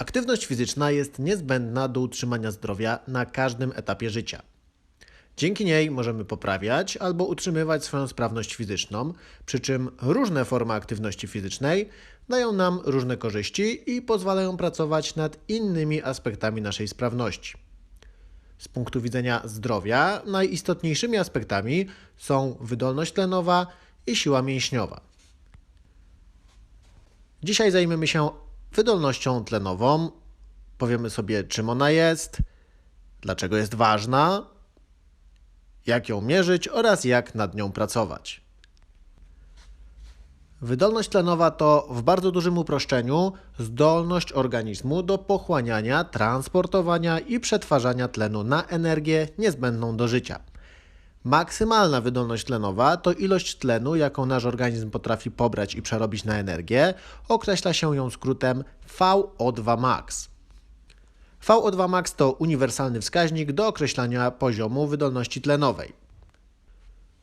Aktywność fizyczna jest niezbędna do utrzymania zdrowia na każdym etapie życia. Dzięki niej możemy poprawiać albo utrzymywać swoją sprawność fizyczną, przy czym różne formy aktywności fizycznej dają nam różne korzyści i pozwalają pracować nad innymi aspektami naszej sprawności. Z punktu widzenia zdrowia najistotniejszymi aspektami są wydolność tlenowa i siła mięśniowa. Dzisiaj zajmiemy się wydolnością tlenową. Powiemy sobie, czym ona jest, dlaczego jest ważna, jak ją mierzyć oraz jak nad nią pracować. Wydolność tlenowa to w bardzo dużym uproszczeniu zdolność organizmu do pochłaniania, transportowania i przetwarzania tlenu na energię niezbędną do życia. Maksymalna wydolność tlenowa to ilość tlenu, jaką nasz organizm potrafi pobrać i przerobić na energię. Określa się ją skrótem VO2 max. VO2 max to uniwersalny wskaźnik do określania poziomu wydolności tlenowej.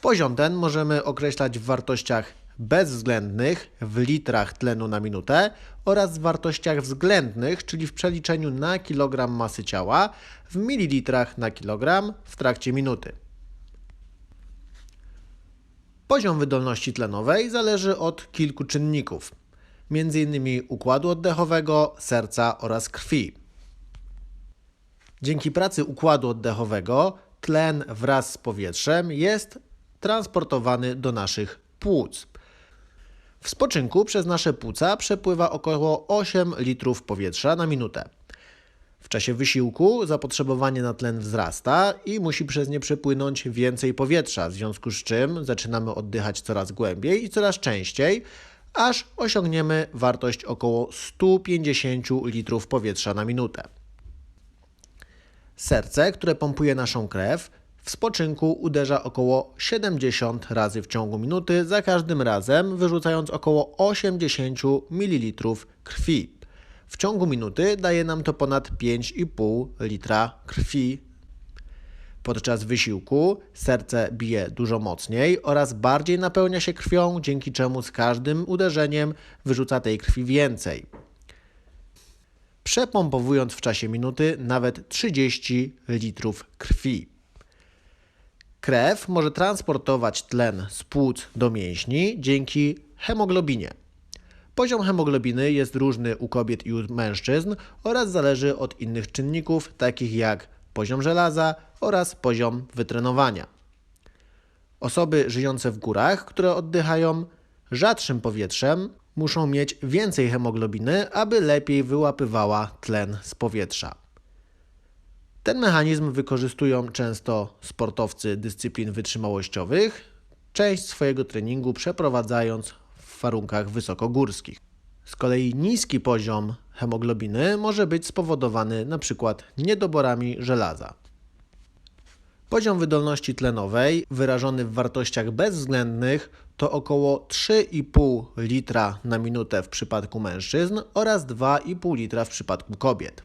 Poziom ten możemy określać w wartościach bezwzględnych w litrach tlenu na minutę oraz w wartościach względnych, czyli w przeliczeniu na kilogram masy ciała w mililitrach na kilogram w trakcie minuty. Poziom wydolności tlenowej zależy od kilku czynników, m.in. układu oddechowego, serca oraz krwi. Dzięki pracy układu oddechowego tlen wraz z powietrzem jest transportowany do naszych płuc. W spoczynku przez nasze płuca przepływa około 8 litrów powietrza na minutę. W czasie wysiłku zapotrzebowanie na tlen wzrasta i musi przez nie przepłynąć więcej powietrza, w związku z czym zaczynamy oddychać coraz głębiej i coraz częściej, aż osiągniemy wartość około 150 litrów powietrza na minutę. Serce, które pompuje naszą krew, w spoczynku uderza około 70 razy w ciągu minuty, za każdym razem wyrzucając około 80 ml krwi. W ciągu minuty daje nam to ponad 5,5 litra krwi. Podczas wysiłku serce bije dużo mocniej oraz bardziej napełnia się krwią, dzięki czemu z każdym uderzeniem wyrzuca tej krwi więcej przepompowując w czasie minuty nawet 30 litrów krwi. Krew może transportować tlen z płuc do mięśni dzięki hemoglobinie. Poziom hemoglobiny jest różny u kobiet i u mężczyzn oraz zależy od innych czynników, takich jak poziom żelaza oraz poziom wytrenowania. Osoby żyjące w górach, które oddychają rzadszym powietrzem, muszą mieć więcej hemoglobiny, aby lepiej wyłapywała tlen z powietrza. Ten mechanizm wykorzystują często sportowcy dyscyplin wytrzymałościowych, część swojego treningu przeprowadzając warunkach wysokogórskich. Z kolei niski poziom hemoglobiny może być spowodowany np. niedoborami żelaza. Poziom wydolności tlenowej wyrażony w wartościach bezwzględnych to około 3,5 litra na minutę w przypadku mężczyzn oraz 2,5 litra w przypadku kobiet.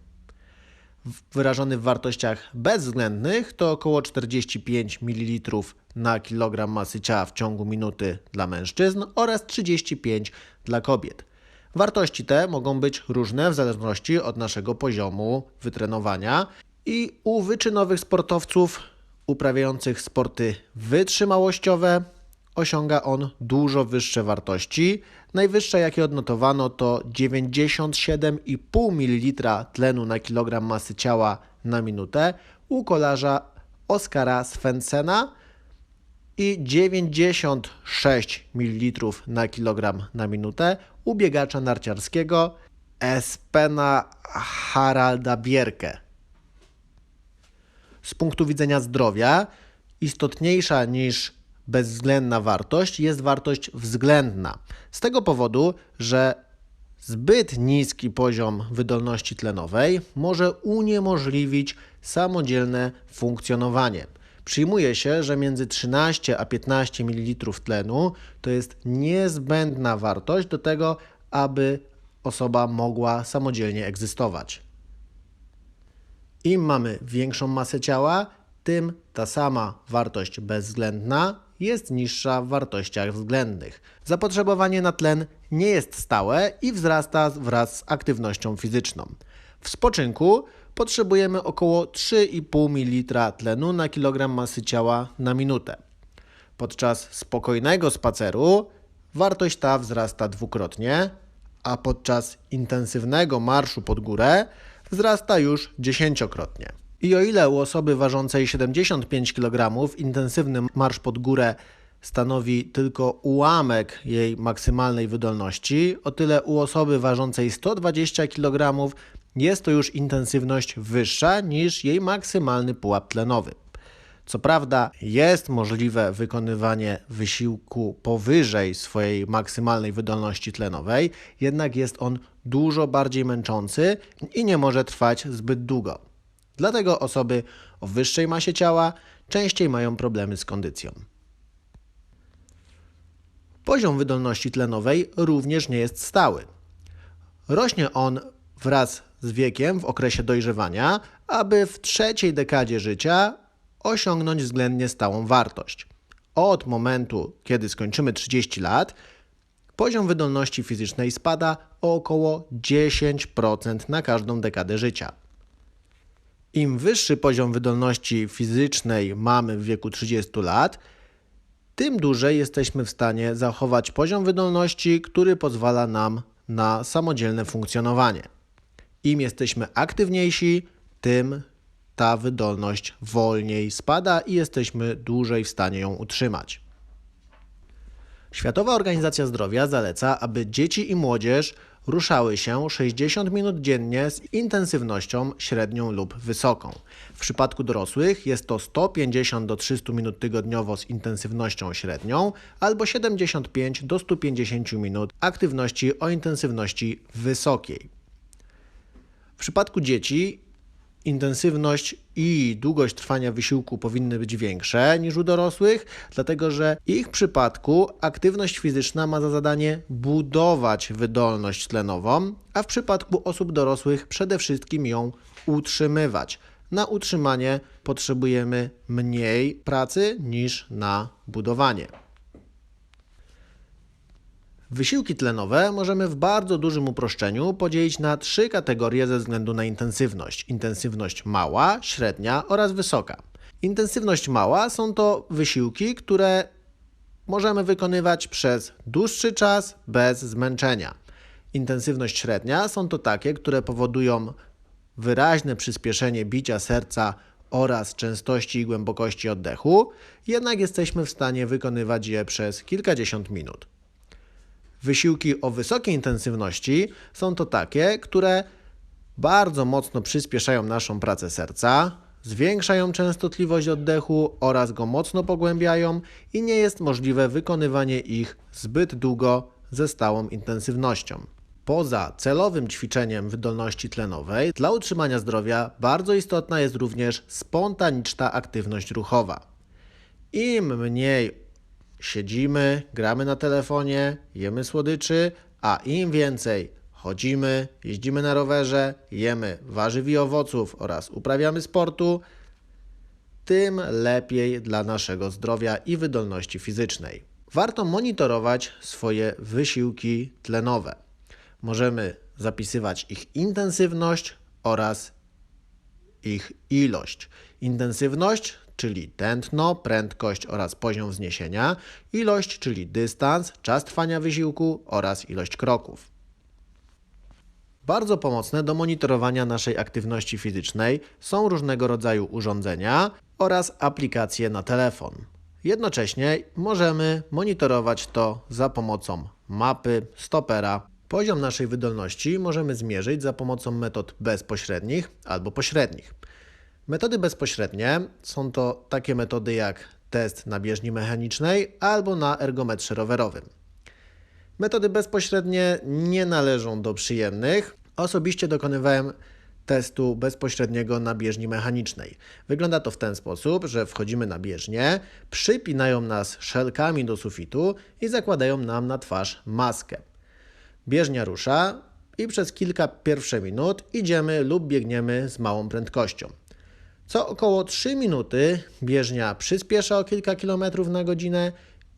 Wyrażony w wartościach bezwzględnych to około 45 ml na kilogram masy ciała w ciągu minuty dla mężczyzn oraz 35 dla kobiet. Wartości te mogą być różne w zależności od naszego poziomu wytrenowania i u wyczynowych sportowców uprawiających sporty wytrzymałościowe osiąga on dużo wyższe wartości. Najwyższe, jakie odnotowano, to 97,5 ml tlenu na kilogram masy ciała na minutę u kolarza Oskara Svensena i 96 ml na kilogram na minutę u biegacza narciarskiego Espena Haralda Bierke. Z punktu widzenia zdrowia istotniejsza niż bezwzględna wartość jest wartość względna. Z tego powodu, że zbyt niski poziom wydolności tlenowej może uniemożliwić samodzielne funkcjonowanie. Przyjmuje się, że między 13 a 15 ml tlenu to jest niezbędna wartość do tego, aby osoba mogła samodzielnie egzystować. Im mamy większą masę ciała, tym ta sama wartość bezwzględna jest niższa w wartościach względnych. Zapotrzebowanie na tlen nie jest stałe i wzrasta wraz z aktywnością fizyczną. W spoczynku potrzebujemy około 3,5 ml tlenu na kilogram masy ciała na minutę. Podczas spokojnego spaceru wartość ta wzrasta dwukrotnie, a podczas intensywnego marszu pod górę wzrasta już dziesięciokrotnie. I o ile u osoby ważącej 75 kg intensywny marsz pod górę stanowi tylko ułamek jej maksymalnej wydolności, o tyle u osoby ważącej 120 kg jest to już intensywność wyższa niż jej maksymalny pułap tlenowy. Co prawda jest możliwe wykonywanie wysiłku powyżej swojej maksymalnej wydolności tlenowej, jednak jest on dużo bardziej męczący i nie może trwać zbyt długo. Dlatego osoby o wyższej masie ciała częściej mają problemy z kondycją. Poziom wydolności tlenowej również nie jest stały. Rośnie on wraz z wiekiem w okresie dojrzewania, aby w trzeciej dekadzie życia osiągnąć względnie stałą wartość. Od momentu, kiedy skończymy 30 lat, poziom wydolności fizycznej spada o około 10% na każdą dekadę życia. Im wyższy poziom wydolności fizycznej mamy w wieku 30 lat, tym dłużej jesteśmy w stanie zachować poziom wydolności, który pozwala nam na samodzielne funkcjonowanie. Im jesteśmy aktywniejsi, tym ta wydolność wolniej spada i jesteśmy dłużej w stanie ją utrzymać. Światowa Organizacja Zdrowia zaleca, aby dzieci i młodzież ruszały się 60 minut dziennie z intensywnością średnią lub wysoką. W przypadku dorosłych jest to 150 do 300 minut tygodniowo z intensywnością średnią albo 75 do 150 minut aktywności o intensywności wysokiej. W przypadku dzieci intensywność i długość trwania wysiłku powinny być większe niż u dorosłych, dlatego że w ich przypadku aktywność fizyczna ma za zadanie budować wydolność tlenową, a w przypadku osób dorosłych przede wszystkim ją utrzymywać. Na utrzymanie potrzebujemy mniej pracy niż na budowanie. Wysiłki tlenowe możemy w bardzo dużym uproszczeniu podzielić na trzy kategorie ze względu na intensywność: intensywność mała, średnia oraz wysoka. Intensywność mała są to wysiłki, które możemy wykonywać przez dłuższy czas bez zmęczenia. Intensywność średnia są to takie, które powodują wyraźne przyspieszenie bicia serca oraz częstości i głębokości oddechu, jednak jesteśmy w stanie wykonywać je przez kilkadziesiąt minut. Wysiłki o wysokiej intensywności są to takie, które bardzo mocno przyspieszają naszą pracę serca, zwiększają częstotliwość oddechu oraz go mocno pogłębiają i nie jest możliwe wykonywanie ich zbyt długo ze stałą intensywnością. Poza celowym ćwiczeniem wydolności tlenowej, dla utrzymania zdrowia bardzo istotna jest również spontaniczna aktywność ruchowa. Im mniej siedzimy, gramy na telefonie, jemy słodyczy, a im więcej chodzimy, jeździmy na rowerze, jemy warzyw i owoców oraz uprawiamy sportu, tym lepiej dla naszego zdrowia i wydolności fizycznej. Warto monitorować swoje wysiłki tlenowe. Możemy zapisywać ich intensywność oraz ich ilość. Intensywność czyli tętno, prędkość oraz poziom wzniesienia, ilość, czyli dystans, czas trwania wysiłku oraz ilość kroków. Bardzo pomocne do monitorowania naszej aktywności fizycznej są różnego rodzaju urządzenia oraz aplikacje na telefon. Jednocześnie możemy monitorować to za pomocą mapy, stopera. Poziom naszej wydolności możemy zmierzyć za pomocą metod bezpośrednich albo pośrednich. Metody bezpośrednie są to takie metody jak test na bieżni mechanicznej albo na ergometrze rowerowym. Metody bezpośrednie nie należą do przyjemnych. Osobiście dokonywałem testu bezpośredniego na bieżni mechanicznej. Wygląda to w ten sposób, że wchodzimy na bieżnię, przypinają nas szelkami do sufitu i zakładają nam na twarz maskę. Bieżnia rusza i przez kilka pierwszych minut idziemy lub biegniemy z małą prędkością. Co około 3 minuty bieżnia przyspiesza o kilka kilometrów na godzinę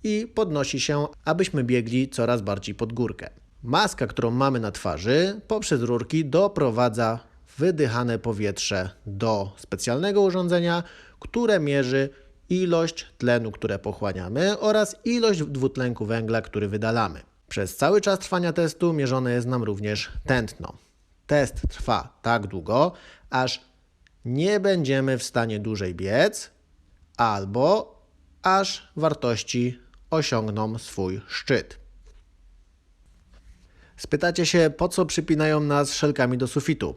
i podnosi się, abyśmy biegli coraz bardziej pod górkę. Maska, którą mamy na twarzy, poprzez rurki doprowadza wydychane powietrze do specjalnego urządzenia, które mierzy ilość tlenu, które pochłaniamy oraz ilość dwutlenku węgla, który wydalamy. Przez cały czas trwania testu mierzone jest nam również tętno. Test trwa tak długo, aż nie będziemy w stanie dłużej biec, albo aż wartości osiągną swój szczyt. Spytacie się, po co przypinają nas szelkami do sufitu?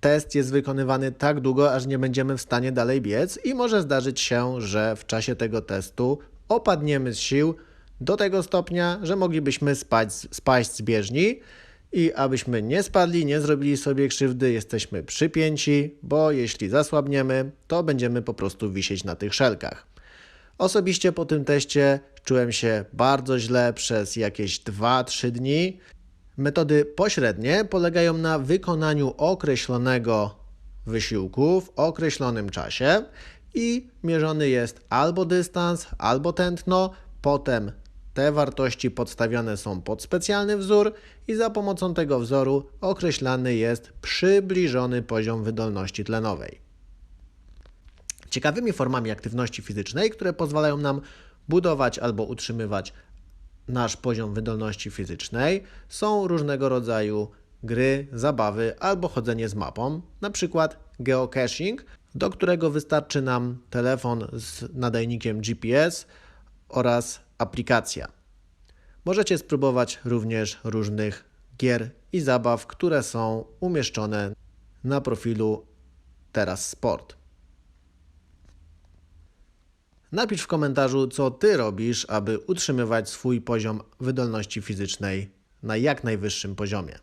Test jest wykonywany tak długo, aż nie będziemy w stanie dalej biec, i może zdarzyć się, że w czasie tego testu opadniemy z sił do tego stopnia, że moglibyśmy spać, spaść z bieżni. I abyśmy nie spadli, nie zrobili sobie krzywdy, jesteśmy przypięci, bo jeśli zasłabniemy, to będziemy po prostu wisieć na tych szelkach. Osobiście po tym teście czułem się bardzo źle przez jakieś 2-3 dni. Metody pośrednie polegają na wykonaniu określonego wysiłku w określonym czasie i mierzony jest albo dystans, albo tętno, potem te wartości podstawiane są pod specjalny wzór i za pomocą tego wzoru określany jest przybliżony poziom wydolności tlenowej. Ciekawymi formami aktywności fizycznej, które pozwalają nam budować albo utrzymywać nasz poziom wydolności fizycznej, są różnego rodzaju gry, zabawy albo chodzenie z mapą, na przykład geocaching, do którego wystarczy nam telefon z nadajnikiem GPS oraz aplikacja. Możecie spróbować również różnych gier i zabaw, które są umieszczone na profilu Teraz Sport. Napisz w komentarzu, co ty robisz, aby utrzymywać swój poziom wydolności fizycznej na jak najwyższym poziomie.